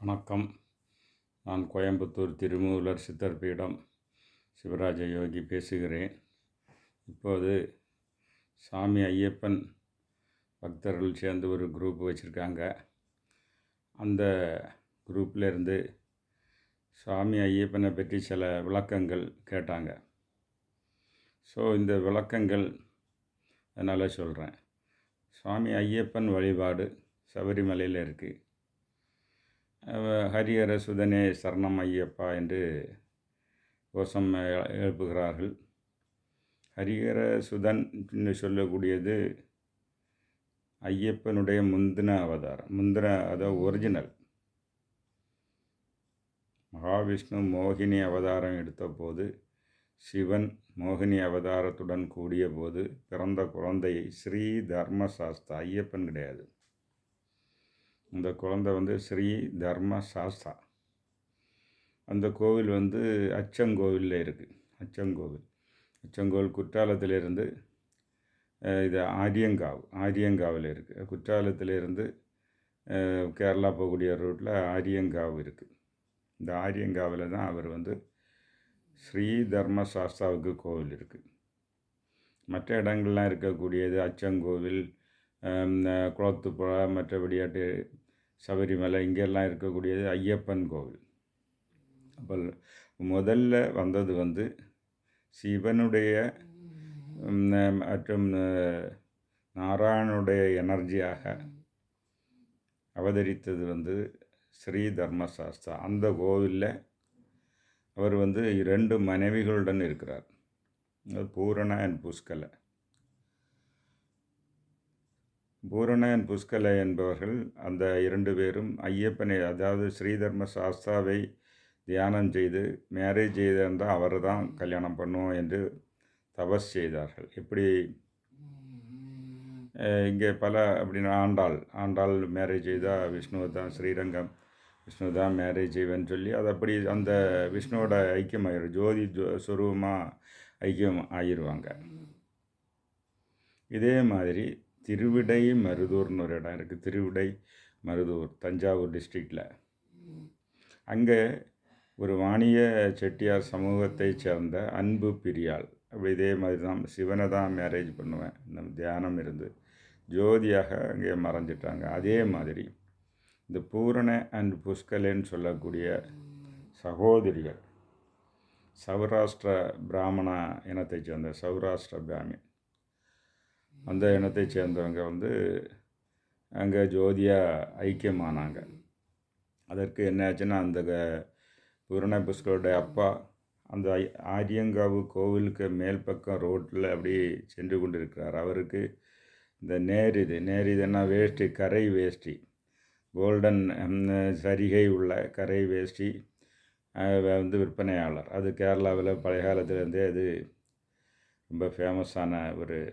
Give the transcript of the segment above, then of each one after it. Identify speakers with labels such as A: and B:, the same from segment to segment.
A: வணக்கம். நான் கோயம்புத்தூர் திருமூலர் சித்தர் பீடம் சிவராஜ யோகி பேசுகிறேன். இப்போது சாமி ஐயப்பன் பக்தர்கள் சேர்ந்து ஒரு குரூப் வச்சுருக்காங்க. அந்த குரூப்பில் இருந்து சாமி ஐயப்பனை பற்றி சில விளக்கங்கள் கேட்டாங்க. ஸோ இந்த விளக்கங்கள் அதனால் சொல்கிறேன் சுவாமி ஐயப்பன் வழிபாடு சபரிமலையில் இருக்குது ஹரிஹரசுதனே சரணம் ஐயப்பா என்று கோஷம் எழுப்புகிறார்கள். ஹரிஹரசுதன் என்று சொல்லக்கூடியது ஐயப்பனுடைய முந்தின அவதாரம் முந்தின அதாவது ஒரிஜினல் மகாவிஷ்ணு மோகினி அவதாரம் எடுத்தபோது சிவன் மோகினி அவதாரத்துடன் கூடிய போது பிறந்த குழந்தை ஸ்ரீ தர்மசாஸ்தா ஐயப்பன் கிடையாது. இந்த குழந்தை வந்து ஸ்ரீ தர்ம சாஸ்தா. அந்த கோவில் வந்து அச்சங்கோவிலில் இருக்குது அச்சங்கோவில். அச்சங்கோவில் குற்றாலத்திலிருந்து இது ஆரியங்காவ் ஆரியங்காவில் இருக்குது குற்றாலத்திலிருந்து கேரளா போகக்கூடிய ரூட்டில் ஆரியங்காவ் இருக்குது இந்த ஆரியங்காவில் தான் அவர் வந்து ஸ்ரீ தர்ம சாஸ்தாவுக்கு கோவில் இருக்குது மற்ற இடங்கள்லாம் இருக்கக்கூடியது அச்சங்கோவில் குளத்துப்புழா மற்றபடியாட்டு சபரிமலை இங்கெல்லாம் இருக்கக்கூடியது ஐயப்பன் கோவில். அப்போ முதல்ல வந்தது வந்து சிவனுடைய மற்றும் நாராயணனுடைய எனர்ஜியாக அவதரித்தது வந்து ஸ்ரீ தர்மசாஸ்திரா அந்த கோவிலில் அவர் வந்து இரண்டு மனைவிகளுடன் இருக்கிறார். பூரண அண்ட் புஷ்கலை. பூரணன் புஷ்கலை என்பவர்கள் அந்த இரண்டு பேரும் ஐயப்பனை அதாவது ஸ்ரீதர்ம சாஸ்தாவை தியானம் செய்து மேரேஜ் செய்திருந்தால் அவர் தான் கல்யாணம் பண்ணுவோம் என்று தபஸ் செய்தார்கள். எப்படி? அஹ், இங்கே பல அப்படின்னா ஆண்டாள் ஆண்டாள் மேரேஜ் செய்தால் விஷ்ணுவை தான் ஸ்ரீரங்கம் விஷ்ணு தான் மேரேஜ் செய்வேன்னு சொல்லி அது அப்படி அந்த விஷ்ணுவோட ஐக்கியம் ஆயிரும் ஜோதி ஜோ சுரூபமாக ஐக்கியம் ஆயிடுவாங்க இதே மாதிரி திருவிடை மருதூர்னு ஒரு இடம் இருக்குது திருவிடை மருதூர் தஞ்சாவூர் டிஸ்ட்ரிக்டில் அங்கே ஒரு வாணிய செட்டியார் சமூகத்தைச் சேர்ந்த அன்பு பிரியாள். அப்படி இதே மாதிரி தான் சிவனை தான் மேரேஜ் பண்ணுவேன். இந்த தியானம் இருந்து ஜோதியாக அங்கே மறைஞ்சிட்டாங்க. அதே மாதிரி இந்த பூரண அண்ட் புஷ்கலேன்னு சொல்லக்கூடிய சகோதரிகள் சௌராஷ்டிர பிராமண இனத்தைச் சேர்ந்த சௌராஷ்டிர பிராமின் அந்த இனத்தை சேர்ந்தவங்க வந்து அங்கே ஜோதியாக ஐக்கியமானாங்க. அதற்கு என்ன ஆச்சுன்னா அந்த க- பூரண புஷ்கருடைய அப்பா அந்த ஐ- ஆரியங்காவு கோவிலுக்கு மேல் பக்கம் ரோட்டில் அப்படி சென்று கொண்டிருக்கிறார். அவருக்கு இந்த நேரிது நேரிதுன்னா வேஷ்டி கரை வேஷ்டி கோல்டன் சரிகை உள்ள கரை வேஷ்டி வந்து விற்பனையாளர். அது கேரளாவில் பழைய காலத்துலேருந்தே அது ரொம்ப ஃபேமஸான ஒரு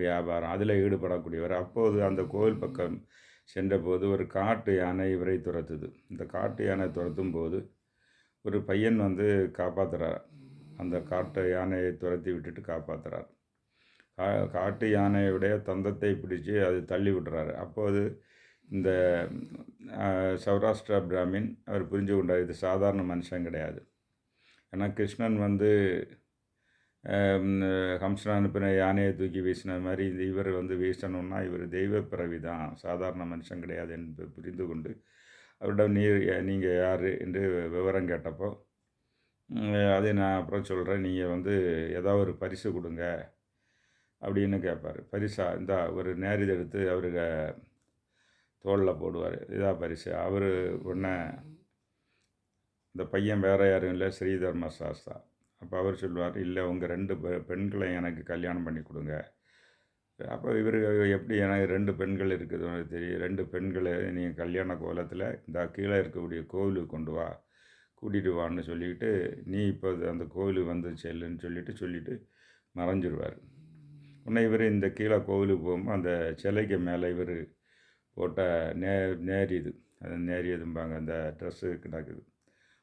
A: வியாபாரம். அதில் ஈடுபடக்கூடியவர். அப்போது அந்த கோவில் பக்கம் சென்றபோது ஒரு காட்டு யானை இவரை துரத்துது. இந்த காட்டு யானை துரத்தும் போது ஒரு பையன் வந்து காப்பாற்றுறார் அந்த காட்டு யானையை துரத்தி விட்டுட்டு காப்பாத்துறார். கா காட்டு யானையுடைய தந்தத்தை பிடிச்சி அது தள்ளி விடுறாரு. அப்போது இந்த சௌராஷ்டிரா பிராமின் அவர் புரிஞ்சு கொண்டார் இது சாதாரண மனுஷன் கிடையாது. ஏன்னா கிருஷ்ணன் வந்து ஹம்சன் அனுப்பின யானையை தூக்கி வீசின மாதிரி இந்த இவர் வந்து வீசணும்னா இவர் தெய்வ பிறவி தான். சாதாரண மனுஷன் கிடையாது என்று புரிந்து கொண்டு அவரிடம் நீர் நீங்கள் யார் என்று விவரம் கேட்டப்போ அதை நான் அப்புறம் சொல்கிறேன் நீங்கள் வந்து ஏதோ ஒரு பரிசு கொடுங்க அப்படின்னு கேட்பார் பரிசா? இந்தா ஒரு நேரிது எடுத்து அவருக்கு தோளில் போடுவார். இதா பரிசு. அவர் உடனே இந்த பையன் வேறு யாரும் இல்லை ஸ்ரீதர்ம சாஸ்தா அப்போ அவர் சொல்லுவார் இல்லை உங்கள் ரெண்டு பெ- பெண்களை எனக்கு கல்யாணம் பண்ணி கொடுங்க. அப்போ இவர் எப்படி எனக்கு ரெண்டு பெண்கள் இருக்குது உனக்கு தெரியும். ரெண்டு பெண்களை நீங்கள் கல்யாண கோலத்தில் இந்த கீழே இருக்கக்கூடிய கோவிலுக்கு கொண்டு வா கூட்டிகிட்டு வான்னு சொல்லிட்டு நீ இப்போ அந்த கோவிலுக்கு வந்து செல்லுன்னு சொல்லிட்டு சொல்லிட்டு மறைஞ்சிருவார். உடனே இவர் இந்த கீழே கோவிலுக்கு போகும்போது அந்த சிலைக்கு மேலே இவர் போட்ட நே நேரியது அது நேரியதும்பாங்க அந்த ட்ரெஸ்ஸு கிடக்குது.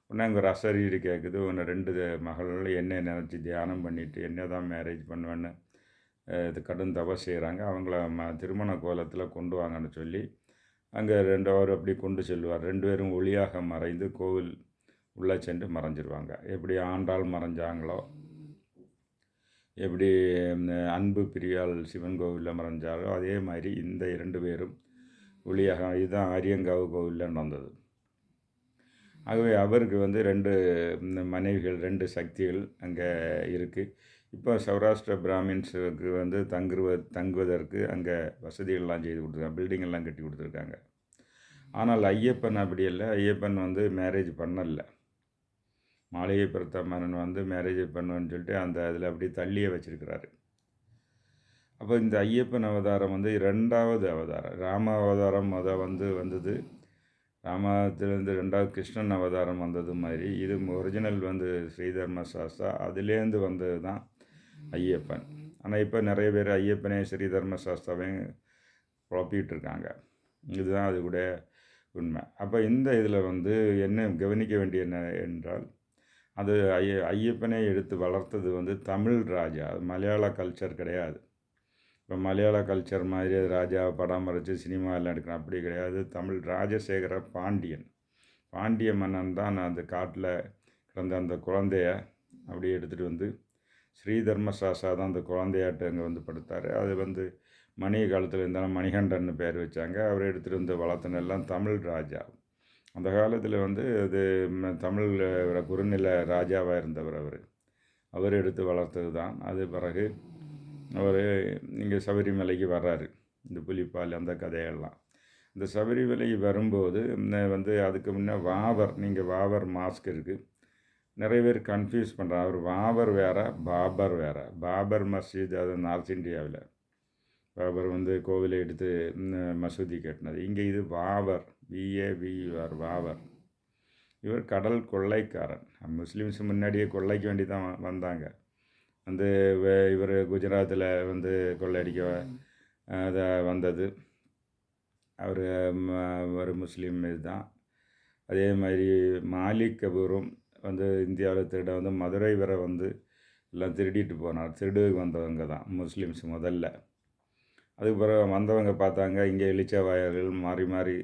A: உடனே அங்கே ஒரு அசரீடு கேட்குது உன்னை ரெண்டு மகளில் என்ன நினச்சி தியானம் பண்ணிவிட்டு என்ன தான் மேரேஜ் பண்ணுவேன்னு இது கடும் தவை செய்கிறாங்க அவங்கள ம திருமண கோலத்தில் கொண்டு வாங்கன்னு சொல்லி அங்கே ரெண்டு அவர் அப்படி கொண்டு செல்வார். ரெண்டு பேரும் ஒளியாக மறைந்து கோவில் உள்ளே சென்று மறைஞ்சிருவாங்க. எப்படி ஆண்டாள் மறைஞ்சாங்களோ எப்படி அன்பு பிரியால் சிவன் கோவிலில் மறைஞ்சாலோ அதே மாதிரி இந்த இரண்டு பேரும் ஒளியாக இதுதான் ஆரியங்காவு கோவிலில் நடந்தது. ஆகவே அவருக்கு வந்து ரெண்டு இந்த மனைவிகள் ரெண்டு சக்திகள் அங்கே இருக்குது இப்போ சௌராஷ்டிர பிராமின்ஸுக்கு வந்து தங்குவ தங்குவதற்கு அங்கே வசதிகள்லாம் செய்து கொடுத்துருக்காங்க. பில்டிங்கெல்லாம் கட்டி கொடுத்துருக்காங்க. ஆனால் ஐயப்பன் அப்படி இல்லை. ஐயப்பன் வந்து மேரேஜ் பண்ணலை. மாளிகை பிரத்த மன்னன் வந்து மேரேஜ் பண்ணுவேன்னு சொல்லிட்டு அந்த அதில் அப்படியே தள்ளியே வச்சிருக்கிறாரு. அப்போ இந்த ஐயப்பன் அவதாரம் வந்து ரெண்டாவது அவதாரம். ராம அவதாரம் மொதல் வந்து வந்தது. ராமாயணத்துலேருந்து ரெண்டாவது கிருஷ்ணன் அவதாரம் வந்தது மாதிரி. இது ஒரிஜினல் வந்து ஸ்ரீதர்ம சாஸ்தா. அதுலேருந்து வந்தது தான் ஐயப்பன். ஆனால் இப்போ நிறைய பேர் ஐயப்பனே ஸ்ரீதர்ம சாஸ்தாவையும் குழப்பிகிட்டு இருக்காங்க. இதுதான் அது கூட உண்மை. அப்போ இந்த இதில் வந்து என்ன கவனிக்க வேண்டிய என்ன என்றால் அது ஐய ஐயப்பனை எடுத்து வளர்த்தது வந்து தமிழ் ராஜா. மலையாள கல்ச்சர் கிடையாது. இப்போ மலையாள கல்ச்சர் மாதிரி ராஜாவை ராஜா படம் வரைச்சி சினிமாவில் எடுக்கணும். அப்படி கிடையாது. தமிழ் ராஜசேகர பாண்டியன். பாண்டிய மன்னன் தான் அந்த காட்டில் கிடந்த அந்த குழந்தைய அப்படியே எடுத்துகிட்டு வந்து ஸ்ரீதர்ம தர்மசாஸ்தா தான் அந்த குழந்தையாட்டு அங்கே வந்து படுத்தார். அது வந்து மணிய காலத்தில் இருந்தாலும் மணிகண்டன் பேர் வச்சாங்க. அவர் எடுத்துகிட்டு வந்து வளர்த்தனெல்லாம் தமிழ் ராஜா. அந்த காலத்தில் வந்து அது தமிழ் குறுநில ராஜாவாக இருந்தவர் அவர். அவர் எடுத்து வளர்த்தது தான் அது பிறகு அவர் இங்கே சபரிமலைக்கு வர்றாரு. இந்த புலிப்பால் அந்த கதையெல்லாம். இந்த சபரிமலைக்கு வரும்போது வந்து அதுக்கு முன்னே வாவர் நீங்கள் வாவர் மாஸ்க் இருக்குது நிறைய பேர் கன்ஃபியூஸ் பண்ணுறாங்க அவர் வாவர் வேற பாபர் வேற. பாபர் மஸ்ஜித் அது நார்த் இந்தியாவில். பாபர் வந்து கோவிலை எடுத்து மசூதி கட்டினது இங்கே இது வாவர் விஏவிஆர் வாவர். இவர் கடல் கொள்ளைக்காரன். முஸ்லீம்ஸ் முன்னாடியே கொள்ளைக்கு வேண்டி தான் வந்தாங்க. வந்து இவர் குஜராத்தில் வந்து கொள்ளையடிக்க அதை வந்தது. அவர் ஒரு முஸ்லீம் இதுதான். அதே மாதிரி மாலிக் கபூரும் வந்து இந்தியாவில் திருட வந்து மதுரை வரை வந்து எல்லாம் திருடிட்டு போனார். திருடுக்கு வந்தவங்க தான் முஸ்லீம்ஸ் முதல்ல. அதுக்கு பிறகு வந்தவங்க பார்த்தாங்க இங்கே இளிச்சவாயர்கள் மாறி மாறி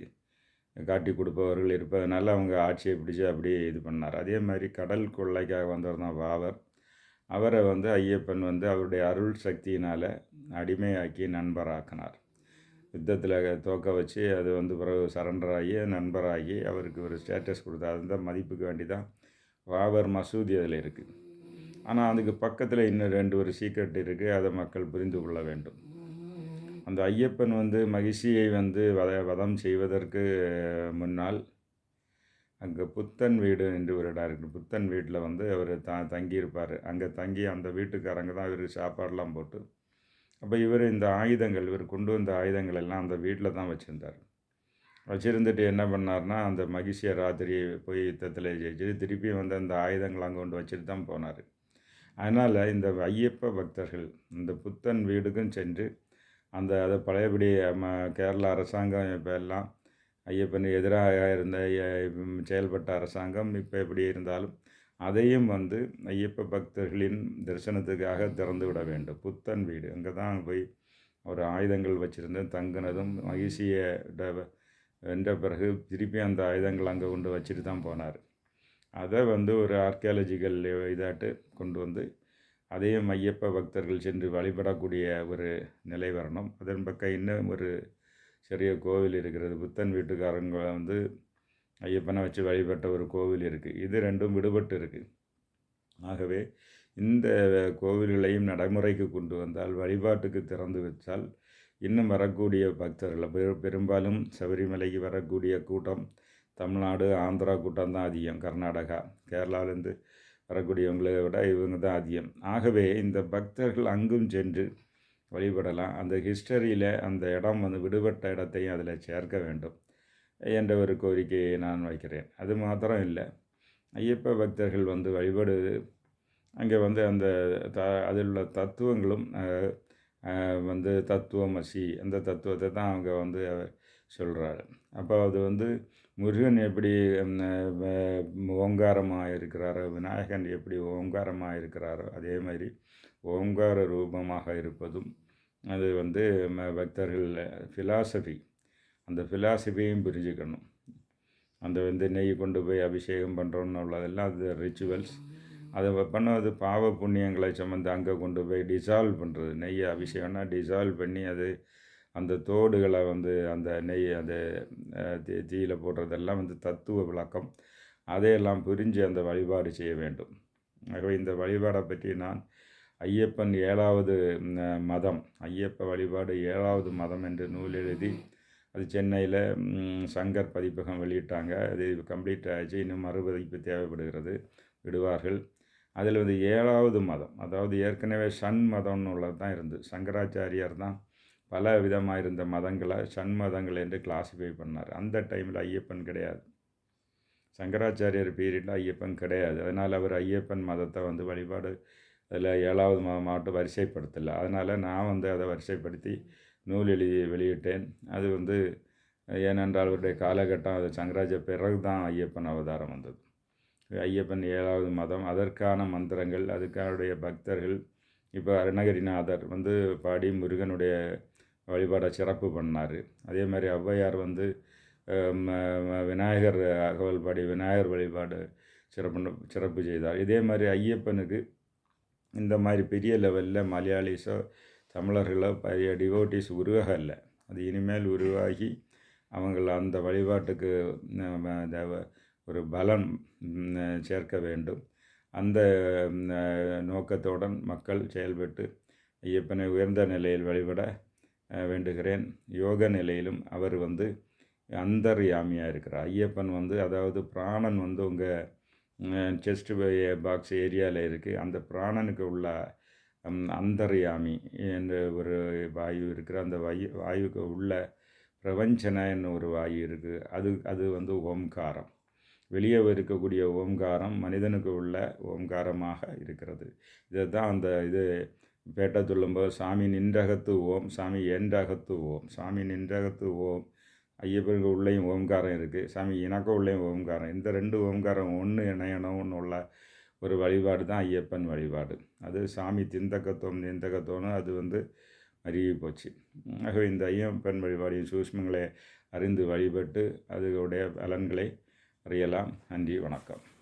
A: காட்டி கொடுப்பவர்கள் இருப்பதனால அவங்க ஆட்சியை பிடிச்சி அப்படியே இது பண்ணார். அதே மாதிரி கடல் கொள்ளைக்காக வந்தவர் தான் வாவர் அவரை வந்து ஐயப்பன் வந்து அவருடைய அருள் சக்தியினால் அடிமையாக்கி நண்பராக்கினார். யுத்தத்தில் தோக்க வச்சு அது வந்து பிறகு சரண்டராகி நண்பராகி அவருக்கு ஒரு ஸ்டேட்டஸ் கொடுத்தா அது தான் மதிப்புக்கு வேண்டி தான் வாவர் மசூதி அதில் இருக்குது ஆனால் அதுக்கு பக்கத்தில் இன்னும் ரெண்டு ஒரு சீக்ரெட் இருக்குது அதை மக்கள் புரிந்து கொள்ள வேண்டும். அந்த ஐயப்பன் வந்து மகிழ்ச்சியை வந்து வத வதம் செய்வதற்கு முன்னால் அங்கே புத்தன் வீடு என்று ஒரு இடம் இருக்குது புத்தன் வீட்டில் வந்து அவர் த தங்கியிருப்பார். அங்கே தங்கி அந்த வீட்டுக்காரங்க தான் இவருக்கு சாப்பாடெலாம் போட்டு. அப்போ இவர் இந்த ஆயுதங்கள் இவர் கொண்டு வந்த ஆயுதங்கள் எல்லாம் அந்த வீட்டில் தான் வச்சுருந்தார். வச்சுருந்துட்டு என்ன பண்ணார்னா அந்த மகிழ்ச்சியை ராத்திரி போய் யுத்தத்தில் ஜெயிச்சுட்டு திருப்பியும் வந்து அந்த ஆயுதங்கள் அங்கே கொண்டு வச்சுட்டு தான் போனார். அதனால் இந்த ஐயப்ப பக்தர்கள் இந்த புத்தன் வீடுக்கும் சென்று அந்த அதை பழையபடி ம கேரளா அரசாங்கம் இப்போ எல்லாம் ஐயப்பன் எதிராக இருந்த செயல்பட்ட அரசாங்கம் இப்போ எப்படி இருந்தாலும் அதையும் வந்து ஐயப்ப பக்தர்களின் தரிசனத்துக்காக திறந்து விட வேண்டும். புத்தன் வீடு அங்கே தான் போய் ஒரு ஆயுதங்கள் வச்சுருந்து தங்கினதும் மகிழ்ச்சியை வென்ற பிறகு திருப்பி அந்த ஆயுதங்கள் அங்கே கொண்டு வச்சுட்டு தான் போனார். அதை வந்து ஒரு ஆர்கியாலஜிக்கல் இதாட்டு கொண்டு வந்து அதையும் ஐயப்ப பக்தர்கள் சென்று வழிபடக்கூடிய ஒரு நிலை வரணும். அதன் பக்கம் இன்னும் ஒரு சிறிய கோவில் இருக்கிறது. புத்தன் வீட்டுக்காரங்க வந்து ஐயப்பனை வச்சு வழிபட்ட ஒரு கோவில் இருக்குது இது ரெண்டும் விடுபட்டு இருக்குது ஆகவே இந்த கோவில்களையும் நடைமுறைக்கு கொண்டு வந்தால் வழிபாட்டுக்கு திறந்து வச்சால் இன்னும் வரக்கூடிய பக்தர்கள் பெரு- பெரும்பாலும் சபரிமலைக்கு வரக்கூடிய கூட்டம் தமிழ்நாடு ஆந்திரா கூட்டம் தான் அதிகம் கர்நாடகா கேரளாவிலேருந்து வரக்கூடியவங்களை விட இவங்க தான் அதிகம். ஆகவே இந்த பக்தர்கள் அங்கும் சென்று வழிபடலாம். அந்த ஹிஸ்டரியில் அந்த இடம் வந்து விடுபட்ட இடத்தையும் அதில் சேர்க்க வேண்டும் என்ற ஒரு கோரிக்கையை நான் வைக்கிறேன். அது மாத்திரம் இல்லை. ஐயப்ப பக்தர்கள் வந்து வழிபடுவது அங்கே வந்து அந்த த அதில் உள்ள தத்துவங்களும் வந்து தத்துவமசி அந்த தத்துவத்தை தான் அவங்க வந்து சொல்கிறாரு அப்போ அது வந்து முருகன் எப்படி ஓங்காரமாக இருக்கிறாரோ விநாயகன் எப்படி ஓங்காரமாக இருக்கிறாரோ அதே மாதிரி ஓங்கார ரூபமாக இருப்பதும் அது வந்து பக்தர்கள் ஃபிலாசபி அந்த ஃபிலாசபியும் புரிஞ்சுக்கணும். அந்த வந்து நெய் கொண்டு போய் அபிஷேகம் பண்ணுறோன்னு உள்ளதெல்லாம் அது ரிச்சுவல்ஸ் அதை பண்ணது பாவ புண்ணியங்களை சம்மந்து அங்கே கொண்டு போய் டிசால்வ் பண்ணுறது நெய் அபிஷேகம்னா டிசால்வ் பண்ணி அது அந்த தோடுகளை வந்து அந்த நெய் அந்த தீ தீயில் போடுறதெல்லாம் வந்து தத்துவ விளக்கம். அதையெல்லாம் புரிஞ்சு அந்த வழிபாடு செய்ய வேண்டும். ஆகவே இந்த வழிபாடை பற்றி நான் ஐயப்பன் ஏழாவது மதம். ஐயப்ப வழிபாடு ஏழாவது மதம் என்று நூல் எழுதி அது சென்னையில் சங்கர் பதிப்பகம் வெளியிட்டாங்க. அது கம்ப்ளீட் ஆச்சு. இன்னும் மறுபதிப்பு தேவைப்படுகிறது. விடுவார்கள். அதில் வந்து ஏழாவது மதம் அதாவது ஏற்கனவே சன் மதம்னு உள்ளது தான் இருந்து சங்கராச்சாரியார் தான் பல விதமாக இருந்த மதங்களை சன் மதங்கள் என்று கிளாஸிஃபை பண்ணார். அந்த டைமில் ஐயப்பன் கிடையாது. சங்கராச்சாரியர் பீரியடில் ஐயப்பன் கிடையாது. அதனால் அவர் ஐயப்பன் மதத்தை வந்து வழிபாடு அதில் ஏழாவது மதம் மாவட்டம் வரிசைப்படுத்தலை. அதனால் நான் வந்து அதை வரிசைப்படுத்தி நூல் எழுதி வெளியிட்டேன். அது வந்து ஏனென்றால் அவருடைய காலகட்டம் அது சங்கராஜ பிறகு தான் ஐயப்பன் அவதாரம் வந்தது. ஐயப்பன் ஏழாவது மதம். அதற்கான மந்திரங்கள் அதுக்கானுடைய பக்தர்கள் இப்போ அருணகிரிநாதர் வந்து பாடி முருகனுடைய வழிபாடை சிறப்பு பண்ணார். அதே மாதிரி ஔவையார் வந்து விநாயகர் அகவல் பாடி விநாயகர் வழிபாடு சிறப்பு சிறப்பு செய்தார். இதே மாதிரி ஐயப்பனுக்கு இந்த மாதிரி பெரிய லெவலில் மலையாளிஸோ தமிழர்களோ பெரிய டிவோட்டிஸ் உருவாகல அது இனிமேல் உருவாகி அவங்கள அந்த வழிபாட்டுக்கு ஒரு பலன் சேர்க்க வேண்டும். அந்த நோக்கத்துடன் மக்கள் செயல்பட்டு ஐயப்பனை உயர்ந்த நிலையில் வழிபட வேண்டுகிறேன். யோக நிலையிலும் அவர் வந்து அந்தர்யாமியாக இருக்கிறார். ஐயப்பன் வந்து அதாவது பிராணன் வந்து உங்கள் செஸ்ட் பாக்ஸ் ஏரியாவில் இருக்குது அந்த பிராணனுக்கு உள்ள அந்தர்யாமி என்ற ஒரு வாயு இருக்கிற அந்த வாயு வாயுக்கு உள்ள பிரபஞ்சனன்னு ஒரு வாயு இருக்குது அது அது வந்து ஓம்காரம். வெளியே இருக்கக்கூடிய ஓம்காரம் மனிதனுக்கு உள்ள ஓம்காரமாக இருக்கிறது. இதை தான் அந்த இது பேட்டை சொல்லும்போது சாமி நின்றகத்து ஓம் சாமி என்றகத்து ஓம் சாமி நின்றகத்து ஓம் ஐயப்பனுக்கு உள்ளேயும் ஓம்காரம் இருக்குது சாமி எனக்கும் உள்ளேயும் ஓம்காரம். இந்த ரெண்டு ஓம்காரம் ஒன்று இணையணும்னு உள்ள ஒரு வழிபாடு தான் ஐயப்பன் வழிபாடு. அது சாமி திந்தகத்துவம் நிந்தகத்துவம்னு அது வந்து அருகி போச்சு. ஆகவே இந்த ஐயப்பன் வழிபாடின் சூஷ்மங்களை அறிந்து வழிபட்டு அதனுடைய பலன்களை அறியலாம். நன்றி வணக்கம்.